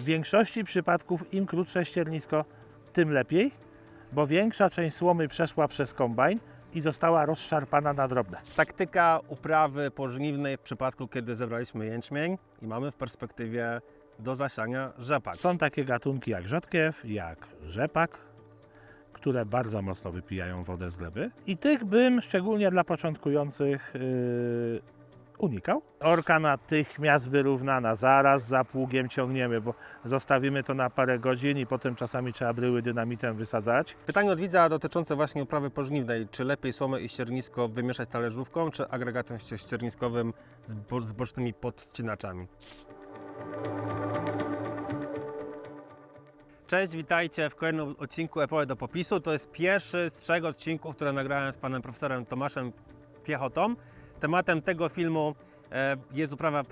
W większości przypadków im krótsze ściernisko, tym lepiej, bo większa część słomy przeszła przez kombajn i została rozszarpana na drobne. Taktyka uprawy pożniwnej w przypadku, kiedy zebraliśmy jęczmień i mamy w perspektywie do zasiania rzepak. Są takie gatunki jak rzodkiew, jak rzepak, które bardzo mocno wypijają wodę z gleby. I tych bym szczególnie dla początkujących yy, unikał. Orka natychmiast wyrównana, zaraz za pługiem ciągniemy, bo zostawimy to na parę godzin i potem czasami trzeba bryły dynamitem wysadzać. Pytanie od widza dotyczące właśnie uprawy pożniwnej. Czy lepiej słomę i ściernisko wymieszać talerzówką, czy agregatem ście- ścierniskowym z, bo, z bocznymi podcinaczami? Cześć, witajcie w kolejnym odcinku Epole do popisu. To jest pierwszy z trzech odcinków, które nagrałem z panem profesorem Tomaszem Piechotą. Tematem tego filmu e, jest uprawa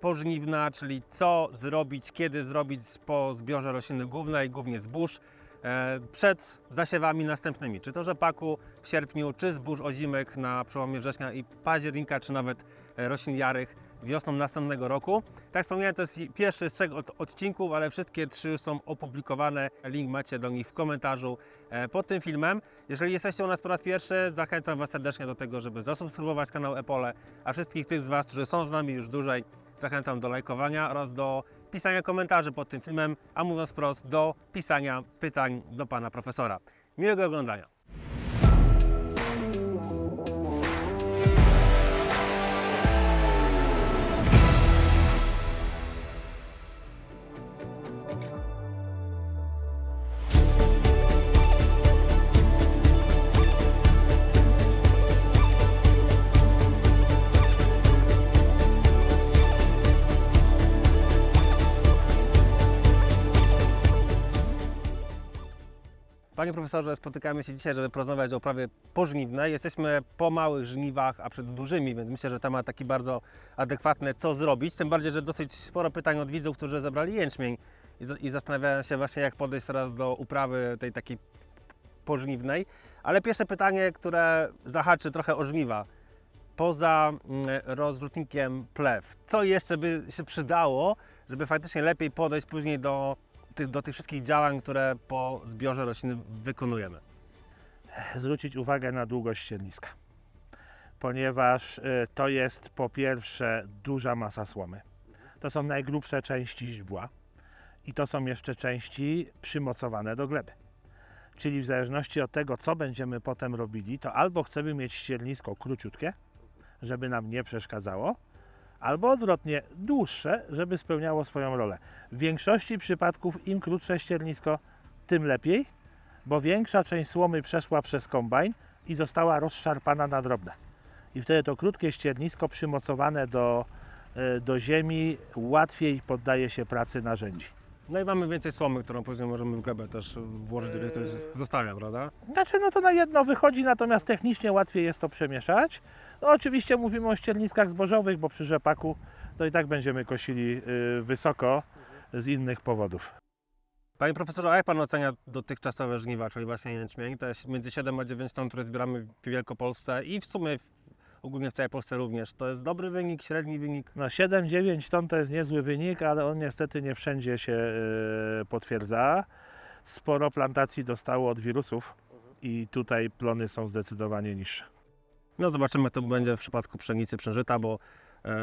pożniwna, czyli co zrobić, kiedy zrobić po zbiorze rośliny głównej, głównie zbóż, e, przed zasiewami następnymi. Czy to rzepaku w sierpniu, czy zbóż ozimek na przełomie września i października, czy nawet e, roślin jarych wiosną następnego roku. Tak wspomniałem, to jest pierwszy z trzech od, odcinków, ale wszystkie trzy już są opublikowane. Link macie do nich w komentarzu e, pod tym filmem. Jeżeli jesteście u nas po raz pierwszy, zachęcam Was serdecznie do tego, żeby zasubskrybować kanał Epole, a wszystkich tych z Was, którzy są z nami już dłużej, zachęcam do lajkowania oraz do pisania komentarzy pod tym filmem, a mówiąc wprost, do pisania pytań do Pana Profesora. Miłego oglądania. Panie profesorze, spotykamy się dzisiaj, żeby porozmawiać o uprawie pożniwnej. Jesteśmy po małych żniwach, a przed dużymi, więc myślę, że temat taki bardzo adekwatny, co zrobić. Tym bardziej, że dosyć sporo pytań od widzów, którzy zebrali jęczmień i, i zastanawiają się właśnie, jak podejść teraz do uprawy tej takiej pożniwnej. Ale pierwsze pytanie, które zahaczy trochę o żniwa. Poza mm, rozrzutnikiem plew, co jeszcze by się przydało, żeby faktycznie lepiej podejść później do tych, do tych wszystkich działań, które po zbiorze rośliny wykonujemy. zwrócić uwagę na długość ścierniska, ponieważ y, to jest po pierwsze duża masa słomy. To są najgrubsze części źdźbła i to są jeszcze części przymocowane do gleby. Czyli w zależności od tego, co będziemy potem robili, to albo chcemy mieć ściernisko króciutkie, żeby nam nie przeszkadzało, albo odwrotnie, dłuższe, żeby spełniało swoją rolę. W większości przypadków im krótsze ściernisko, tym lepiej, bo większa część słomy przeszła przez kombajn i została rozszarpana na drobne. I wtedy to krótkie ściernisko przymocowane do, e, do ziemi łatwiej poddaje się pracy narzędzi. No i mamy więcej słomy, którą później możemy w glebę też włożyć, jeżeli ktoś zostawia, prawda? Znaczy, no to na jedno wychodzi, natomiast technicznie łatwiej jest to przemieszać. No oczywiście mówimy o ścierniskach zbożowych, bo przy rzepaku to i tak będziemy kosili y, wysoko z innych powodów. Panie profesorze, a jak Pan ocenia dotychczasowe żniwa, czyli właśnie jęczmień? To jest między 7 a 9 ton, które zbieramy w Wielkopolsce i w sumie ogólnie w całej Polsce również. To jest dobry wynik, średni wynik? No 7-9 ton to jest niezły wynik, ale on niestety nie wszędzie się e, potwierdza. Sporo plantacji dostało od wirusów i tutaj plony są zdecydowanie niższe. No zobaczymy, jak to będzie w przypadku pszenicy przężyta, bo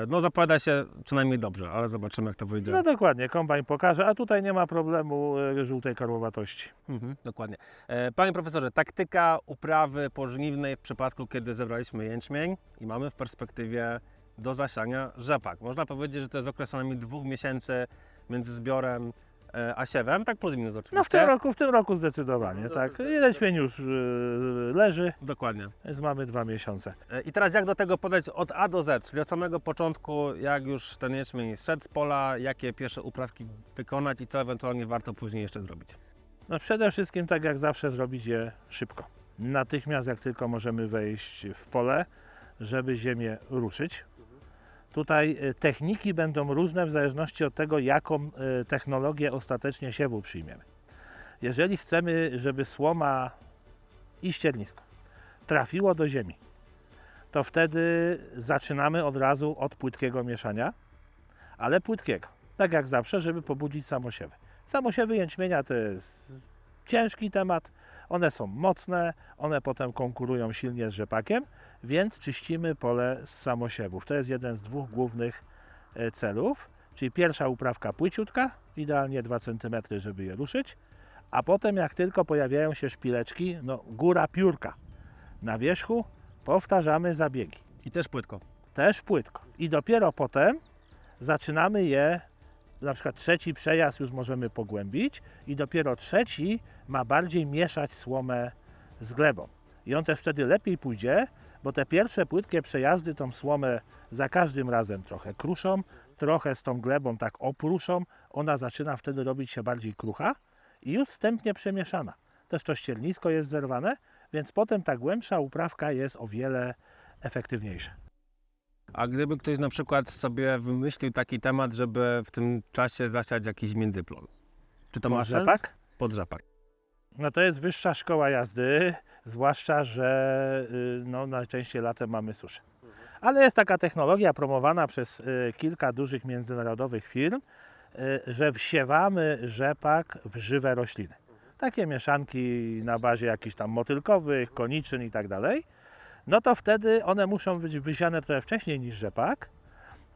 no zapowiada się co najmniej dobrze, ale zobaczymy, jak to wyjdzie. No dokładnie, kombajn pokaże, a tutaj nie ma problemu e, żółtej karłowatości. Mhm, dokładnie. E, Panie profesorze, taktyka uprawy pożniwnej w przypadku, kiedy zebraliśmy jęczmień i mamy w perspektywie do zasiania rzepak. Można powiedzieć, że to jest okres co najmniej dwóch miesięcy między zbiorem e, a siewem, tak plus minus oczywiście. No w tym roku, w tym roku zdecydowanie, No, tak. Jeden śmień już e, leży, Dokładnie. więc mamy dwa miesiące. E, I teraz jak do tego podejść od A do Z, czyli od samego początku, jak już ten jęczmień zszedł z pola, jakie pierwsze uprawki wykonać i co ewentualnie warto później jeszcze zrobić. No przede wszystkim, tak jak zawsze, zrobić je szybko. Natychmiast, jak tylko możemy wejść w pole, żeby ziemię ruszyć. Tutaj e, techniki będą różne w zależności od tego, jaką e, technologię ostatecznie siewu przyjmiemy. Jeżeli chcemy, żeby słoma i ściernisko trafiło do ziemi, to wtedy zaczynamy od razu od płytkiego mieszania, ale płytkiego. tak jak zawsze, żeby pobudzić samosiewy. Samosiewy jęczmienia to jest ciężki temat, one są mocne, one potem konkurują silnie z rzepakiem, więc czyścimy pole z samosiewów. To jest jeden z dwóch głównych e, celów, czyli pierwsza uprawka płyciutka, idealnie 2 cm, żeby je ruszyć, a potem jak tylko pojawiają się szpileczki, no góra piórka na wierzchu, powtarzamy zabiegi. I też płytko. Też płytko. I dopiero potem zaczynamy je, na przykład trzeci przejazd już możemy pogłębić i dopiero trzeci ma bardziej mieszać słomę z glebą. I on też wtedy lepiej pójdzie, bo te pierwsze płytkie przejazdy tą słomę za każdym razem trochę kruszą, trochę z tą glebą tak opruszą, ona zaczyna wtedy robić się bardziej krucha i już wstępnie przemieszana. Też to ściernisko jest zerwane, więc potem ta głębsza uprawka jest o wiele efektywniejsza. A gdyby ktoś na przykład sobie wymyślił taki temat, żeby w tym czasie zasiać jakiś międzyplon. Czy to ma sens? rzepak? Pod rzepak. No to jest wyższa szkoła jazdy, zwłaszcza, że y, no, najczęściej latem mamy suszę. Ale jest taka technologia promowana przez y, kilka dużych międzynarodowych firm, y, że wsiewamy rzepak w żywe rośliny. Takie mieszanki na bazie jakichś tam motylkowych, koniczyn i tak dalej. No to wtedy one muszą być wysiane trochę wcześniej niż rzepak.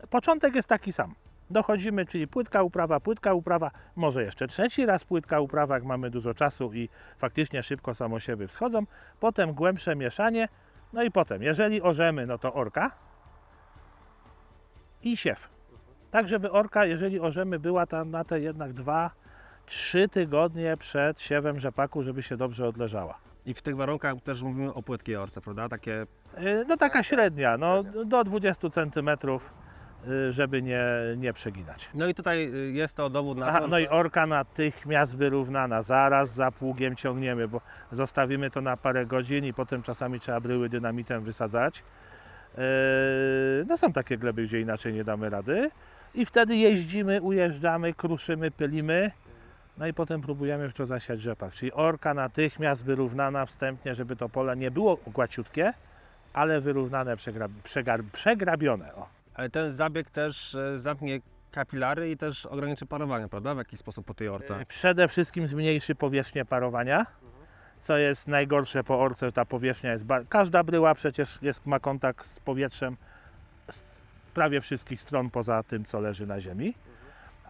Początek jest taki sam. Dochodzimy, czyli płytka uprawa, płytka uprawa, może jeszcze trzeci raz płytka uprawa, jak mamy dużo czasu i faktycznie szybko samosiewy wschodzą. Potem głębsze mieszanie, no i potem, jeżeli orzemy, no to orka i siew. Tak, żeby orka, jeżeli orzemy, była tam na te jednak dwa, trzy tygodnie przed siewem rzepaku, żeby się dobrze odleżała. I w tych warunkach też mówimy o płytkiej orce, prawda? Takie Yy, No taka średnia, no do 20 cm, żeby nie, nie przeginać. No i tutaj y, jest to dowód na Aha, to, no że... i orka natychmiast wyrównana, zaraz za pługiem ciągniemy, bo zostawimy to na parę godzin i potem czasami trzeba bryły dynamitem wysadzać. Yy, No są takie gleby, gdzie inaczej nie damy rady. I wtedy jeździmy, ujeżdżamy, kruszymy, pylimy. No i potem próbujemy w to zasiać rzepak. Czyli orka natychmiast wyrównana wstępnie, żeby to pole nie było głaciutkie, ale wyrównane, przegar, przegrabione. O. Ale ten zabieg też e, zamknie kapilary i też ograniczy parowanie, prawda? W jakiś sposób po tej orce. E, Przede wszystkim zmniejszy powierzchnię parowania, co jest najgorsze po orce, ta powierzchnia jest, każda bryła przecież jest, ma kontakt z powietrzem z prawie wszystkich stron poza tym, co leży na ziemi.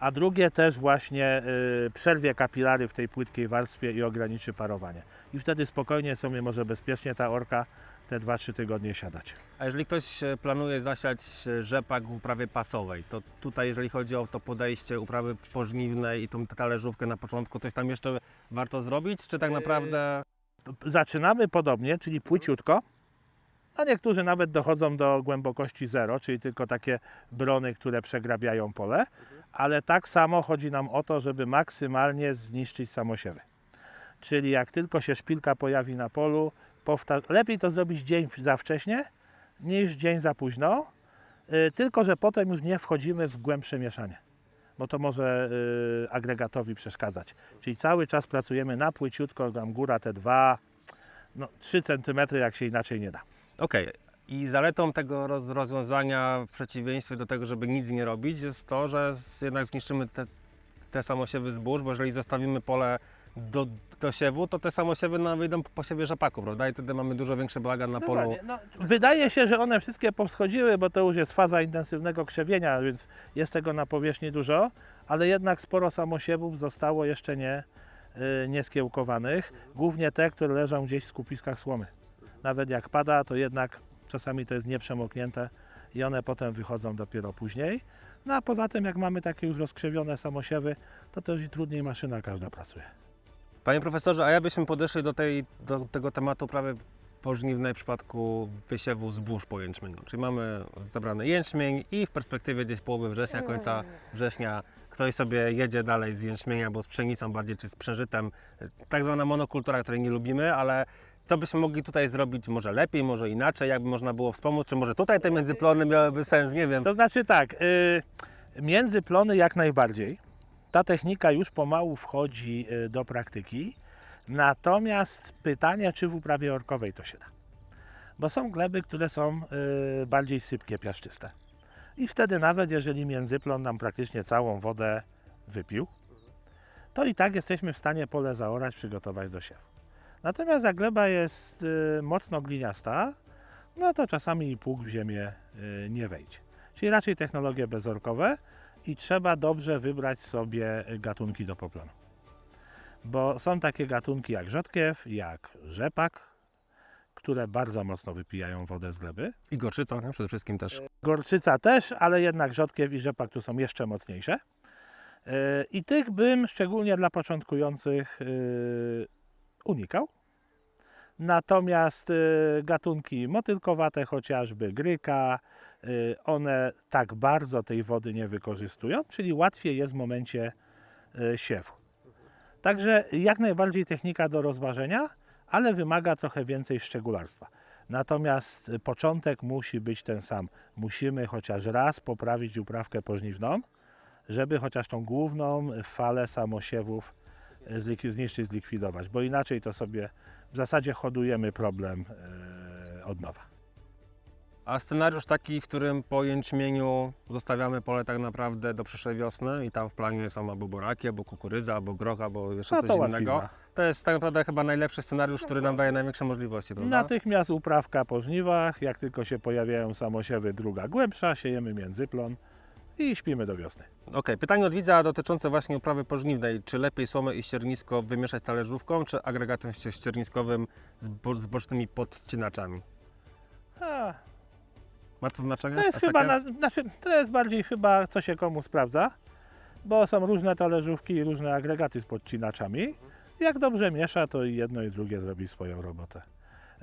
A drugie też właśnie y, przerwie kapilary w tej płytkiej warstwie i ograniczy parowanie. I wtedy spokojnie sobie może bezpiecznie ta orka te 2-3 tygodnie siadać. A jeżeli ktoś e, planuje zasiać e, rzepak w uprawie pasowej, to tutaj jeżeli chodzi o to podejście uprawy pożniwnej i tą talerzówkę na początku, coś tam jeszcze warto zrobić, czy tak naprawdę... zaczynamy podobnie, czyli płyciutko, a niektórzy nawet dochodzą do głębokości zero, czyli tylko takie brony, które przegrabiają pole, ale tak samo chodzi nam o to, żeby maksymalnie zniszczyć samosiewy. Czyli jak tylko się szpilka pojawi na polu, lepiej to zrobić dzień za wcześnie niż dzień za późno, yy, tylko że potem już nie wchodzimy w głębsze mieszanie, bo to może yy, agregatowi przeszkadzać. Czyli cały czas pracujemy na płyciutko, tam góra te dwa, no 3 cm, jak się inaczej nie da. Okej. I zaletą tego roz, rozwiązania w przeciwieństwie do tego, żeby nic nie robić, jest to, że jednak zniszczymy te, te samosiewy zbóż, bo jeżeli zostawimy pole do, do siewu, to te samosiewy nam wyjdą po posiewie rzepaku, prawda? I wtedy mamy dużo większy bałagan na polu. Dokładnie, no, wydaje się, że one wszystkie powschodziły, bo to już jest faza intensywnego krzewienia, więc jest tego na powierzchni dużo, ale jednak sporo samosiewów zostało jeszcze nie, y, nieskiełkowanych, głównie te, które leżą gdzieś w skupiskach słomy. Nawet jak pada, to jednak czasami to jest nieprzemoknięte i one potem wychodzą dopiero później. No a poza tym, jak mamy takie już rozkrzewione samosiewy, to też i trudniej maszyna każda pracuje. Panie profesorze, a jakbyśmy podeszli do, tej, do tego tematu prawie pożniwnej w przypadku wysiewu zbóż po jęczmieniu. Czyli mamy zebrany jęczmień i w perspektywie gdzieś połowy września, końca września ktoś sobie jedzie dalej z jęczmienia, bo z pszenicą bardziej czy z przężytem. Tak zwana monokultura, której nie lubimy, ale co byśmy mogli tutaj zrobić może lepiej, może inaczej, jakby można było wspomóc, czy może tutaj te międzyplony miałyby sens, nie wiem. To znaczy tak, y, międzyplony jak najbardziej. Ta technika już pomału wchodzi y, do praktyki. Natomiast pytanie, czy w uprawie orkowej to się da. Bo są gleby, które są y, bardziej sypkie, piaszczyste. I wtedy nawet jeżeli międzyplon nam praktycznie całą wodę wypił, to i tak jesteśmy w stanie pole zaorać, przygotować do siewu. Natomiast jak gleba jest y, mocno gliniasta, no to czasami i pług w ziemię y, nie wejdzie. Czyli raczej technologie bezorkowe i trzeba dobrze wybrać sobie gatunki do poplonu. Bo są takie gatunki jak rzodkiew, jak rzepak, które bardzo mocno wypijają wodę z gleby. I gorczyca nie? przede wszystkim też. Gorczyca też, ale jednak rzodkiew i rzepak tu są jeszcze mocniejsze. I tych bym szczególnie dla początkujących unikał. Natomiast yy, gatunki motylkowate, chociażby gryka, yy, one tak bardzo tej wody nie wykorzystują, czyli łatwiej jest w momencie yy, siewu. Także jak najbardziej technika do rozważenia, ale wymaga trochę więcej szczególarstwa. Natomiast y, początek musi być ten sam. Musimy chociaż raz poprawić uprawkę pożniwną, żeby chociaż tą główną falę samosiewów y, zniszczyć, zlikwidować, bo inaczej to sobie w zasadzie hodujemy problem y, od nowa. A scenariusz taki, w którym po jęczmieniu zostawiamy pole tak naprawdę do przyszłej wiosny i tam w planie są albo buraki, albo kukurydza, albo groch, albo jeszcze No coś to innego. łatwizna. To jest tak naprawdę chyba najlepszy scenariusz, który nam daje największe możliwości, prawda? Natychmiast uprawka po żniwach, jak tylko się pojawiają samosiewy, druga głębsza, siejemy międzyplon i śpimy do wiosny. Okej, pytanie od widza dotyczące właśnie uprawy pożniwnej. Czy lepiej słomę i ściernisko wymieszać talerzówką, czy agregatem ście- ścierniskowym z, bo, z bocznymi podcinaczami? Ma to znaczenie? To jest Aż chyba, takie? na, znaczy, to jest bardziej chyba co się komu sprawdza, bo są różne talerzówki i różne agregaty z podcinaczami. Jak dobrze miesza, to i jedno i drugie zrobi swoją robotę.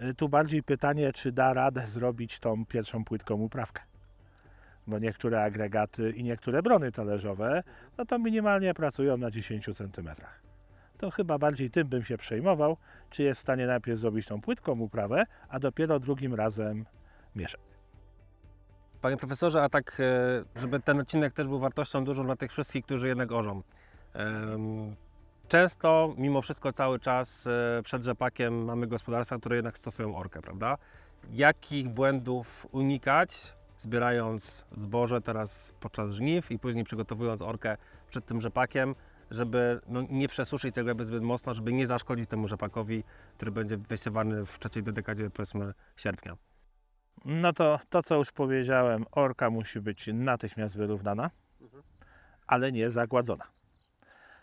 Y, Tu bardziej pytanie, czy da radę zrobić tą pierwszą płytką uprawkę. Bo niektóre agregaty i niektóre brony talerzowe, no to minimalnie pracują na 10 cm. To chyba bardziej tym bym się przejmował, czy jest w stanie najpierw zrobić tą płytką uprawę, a dopiero drugim razem mieszać. Panie profesorze, a tak, e, żeby ten odcinek też był wartością dużą dla tych wszystkich, którzy jednak orzą. Często, mimo wszystko, cały czas e, przed rzepakiem mamy gospodarstwa, które jednak stosują orkę, prawda? Jakich błędów unikać, zbierając zboże teraz podczas żniw i później przygotowując orkę przed tym rzepakiem, żeby no, nie przesuszyć tego jakby zbyt mocno, żeby nie zaszkodzić temu rzepakowi, który będzie wysiewany w trzeciej dekadzie, powiedzmy, sierpnia. No to to, co już powiedziałem, orka musi być natychmiast wyrównana, ale nie zagładzona.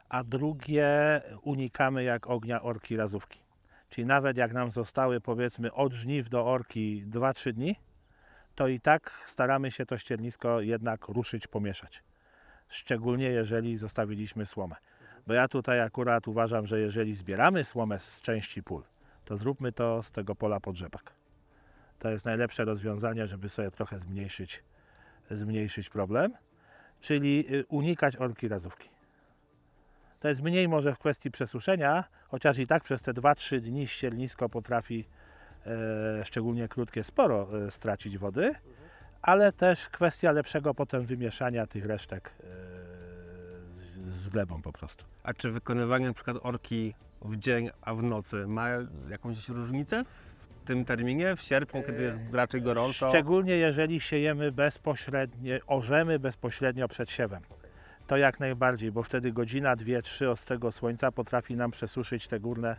A drugie, unikamy jak ognia orki razówki. Czyli nawet jak nam zostały powiedzmy od żniw do orki 2-3 dni, to i tak staramy się to ściernisko jednak ruszyć, pomieszać. Szczególnie jeżeli zostawiliśmy słomę. Bo ja tutaj akurat uważam, że jeżeli zbieramy słomę z części pól, to zróbmy to z tego pola pod rzepak. To jest najlepsze rozwiązanie, żeby sobie trochę zmniejszyć, zmniejszyć problem, czyli y, unikać orki razówki. To jest mniej może w kwestii przesuszenia, chociaż i tak przez te 2-3 dni ściernisko potrafi, szczególnie krótkie, sporo e, stracić wody, ale też kwestia lepszego potem wymieszania tych resztek e, z, z glebą po prostu. A czy wykonywanie na przykład orki w dzień, a w nocy ma jakąś różnicę w tym terminie, w sierpniu, kiedy jest raczej gorąco? Szczególnie jeżeli siejemy bezpośrednio, orzemy bezpośrednio przed siewem. To jak najbardziej, bo wtedy godzina, dwie, trzy ostrego słońca potrafi nam przesuszyć te górne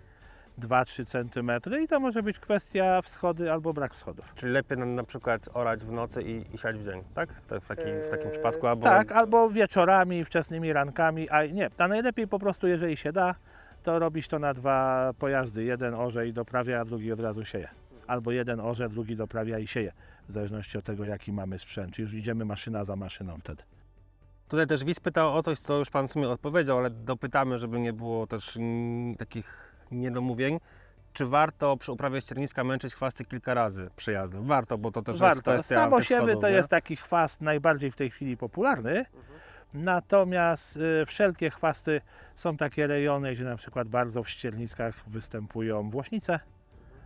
2-3 cm i to może być kwestia wschody albo brak wschodów. Czyli lepiej na, na przykład orać w nocy i, i siać w dzień, tak? W, te, w, takim, w takim przypadku? Albo... Tak, albo wieczorami, wczesnymi rankami, a nie, a najlepiej po prostu, jeżeli się da, to robić to na dwa pojazdy. Jeden orze i doprawia, a drugi od razu sieje. Albo jeden orze, drugi doprawia i sieje, w zależności od tego, jaki mamy sprzęt. Czyli już idziemy maszyna za maszyną wtedy. Tutaj też Wiz pytał o coś, co już Pan w sumie odpowiedział, ale dopytamy, żeby nie było też mm, takich niedomówień. Czy warto przy uprawie ścierniska męczyć chwasty kilka razy przyjazdem? Warto, bo to też jest Warto. kwestia tych Samosiewy to nie? jest taki chwast najbardziej w tej chwili popularny. Natomiast y, wszelkie chwasty są takie rejony, gdzie na przykład bardzo w ścierniskach występują włośnice.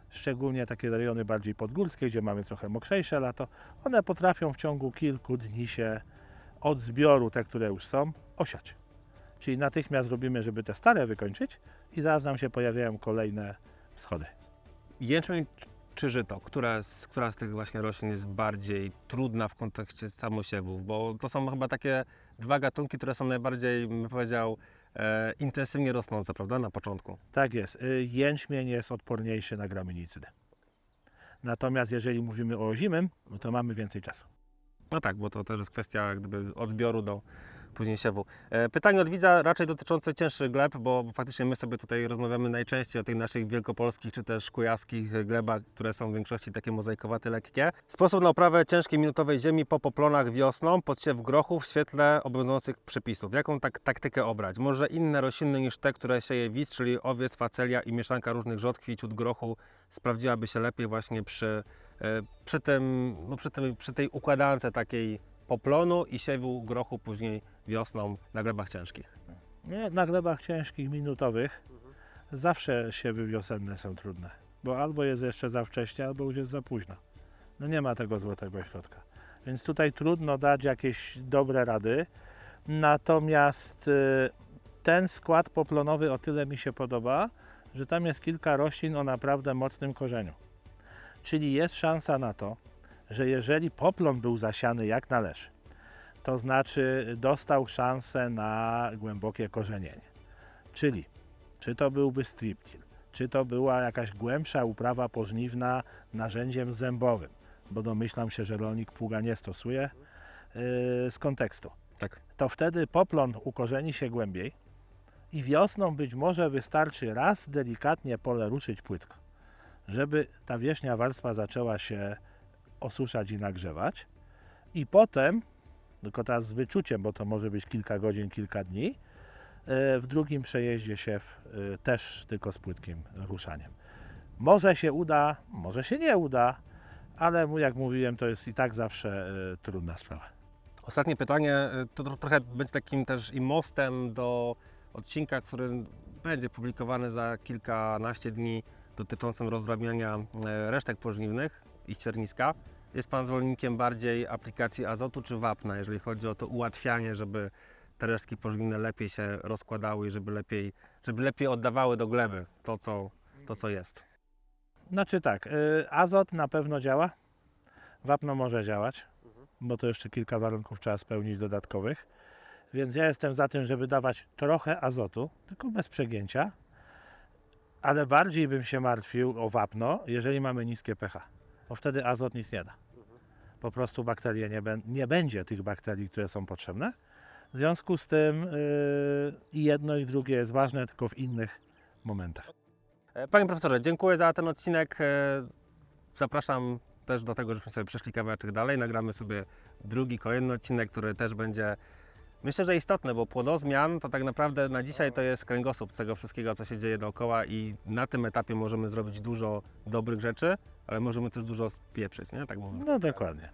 Szczególnie takie rejony bardziej podgórskie, gdzie mamy trochę mokrzejsze lato. One potrafią w ciągu kilku dni się od zbioru, te które już są, osiać. Czyli natychmiast robimy, żeby te stare wykończyć i zaraz nam się pojawiają kolejne wschody. Jęczmień czy żyto? Która z, która z tych właśnie roślin jest bardziej trudna w kontekście samosiewów? Bo to są chyba takie dwa gatunki, które są najbardziej, bym powiedział, e, intensywnie rosnące, prawda, na początku. Tak jest. Y, Jęczmień jest odporniejszy na graminicydy. Natomiast jeżeli mówimy o ozimym, no to mamy więcej czasu. No tak, bo to też jest kwestia jak gdyby od zbioru do później siewu. E, Pytanie od widza raczej dotyczące cięższych gleb, bo faktycznie my sobie tutaj rozmawiamy najczęściej o tych naszych wielkopolskich czy też kujaskich glebach, które są w większości takie mozaikowate, lekkie. Sposób na uprawę ciężkiej minutowej ziemi po poplonach wiosną, podsiew grochu w świetle obowiązujących przepisów. Jaką tak, taktykę obrać? Może inne rośliny niż te, które sieje widz, czyli owiec, facelia i mieszanka różnych rzodkwi, ciut grochu sprawdziłaby się lepiej właśnie przy, e, przy, tym, no przy, tym, przy tej układance takiej poplonu i siewu grochu później wiosną na glebach ciężkich. Nie, na glebach ciężkich, minutowych zawsze siewy wiosenne są trudne. Bo albo jest jeszcze za wcześnie, albo już jest za późno. No nie ma tego złotego środka. Więc tutaj trudno dać jakieś dobre rady. Natomiast y, ten skład poplonowy o tyle mi się podoba, że tam jest kilka roślin o naprawdę mocnym korzeniu. Czyli jest szansa na to, że jeżeli poplon był zasiany jak należy, to znaczy dostał szansę na głębokie korzenienie. Czyli czy to byłby striptil, czy to była jakaś głębsza uprawa pożniwna narzędziem zębowym, bo domyślam się, że rolnik pługa nie stosuje yy, z kontekstu. Tak. To wtedy poplon ukorzeni się głębiej i wiosną być może wystarczy raz delikatnie pole ruszyć płytko, żeby ta wierzchnia warstwa zaczęła się osuszać i nagrzewać i potem tylko teraz z wyczuciem, bo to może być kilka godzin, kilka dni. e, W drugim przejeździe się e, też tylko z płytkim ruszaniem. Może się uda, może się nie uda, ale jak mówiłem, to jest i tak zawsze e, trudna sprawa. Ostatnie pytanie, to tro- trochę będzie takim też i mostem do odcinka, który będzie publikowany za kilkanaście dni dotyczącym rozrabiania resztek pożniwnych i ścierniska. Jest Pan zwolennikiem bardziej aplikacji azotu czy wapna, jeżeli chodzi o to ułatwianie, żeby te resztki pożniwne lepiej się rozkładały i żeby lepiej, żeby lepiej oddawały do gleby to, co, to, co jest. Znaczy tak, e, azot na pewno działa, wapno może działać, bo to jeszcze kilka warunków trzeba spełnić dodatkowych. Więc ja jestem za tym, żeby dawać trochę azotu, tylko bez przegięcia, ale bardziej bym się martwił o wapno, jeżeli mamy niskie pH, bo wtedy azot nic nie da. Po prostu bakterie nie, nie będzie tych bakterii, które są potrzebne. W związku z tym yy, i jedno i drugie jest ważne, tylko w innych momentach. E, Panie profesorze, dziękuję za ten odcinek. E, Zapraszam też do tego, żebyśmy sobie przeszli kawałeczek dalej. Nagramy sobie drugi, kolejny odcinek, który też będzie myślę, że istotny, bo płodozmian to tak naprawdę na dzisiaj to jest kręgosłup tego wszystkiego, co się dzieje dookoła i na tym etapie możemy zrobić dużo dobrych rzeczy, ale możemy też dużo spieprzyć, nie? Tak mówiąc. No dokładnie.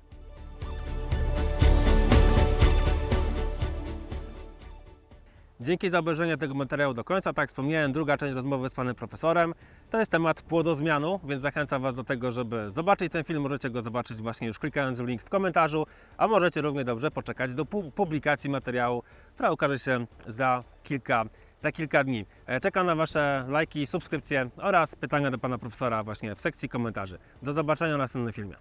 Dzięki za obejrzenie tego materiału do końca. Tak jak wspomniałem, druga część rozmowy z panem profesorem to jest temat płodozmianu, więc zachęcam Was do tego, żeby zobaczyć ten film. Możecie go zobaczyć właśnie już klikając w link w komentarzu, a możecie równie dobrze poczekać do pu- publikacji materiału, która ukaże się za kilka, za kilka dni. E, Czekam na Wasze lajki, subskrypcje oraz pytania do pana profesora właśnie w sekcji komentarzy. Do zobaczenia w następnym filmie.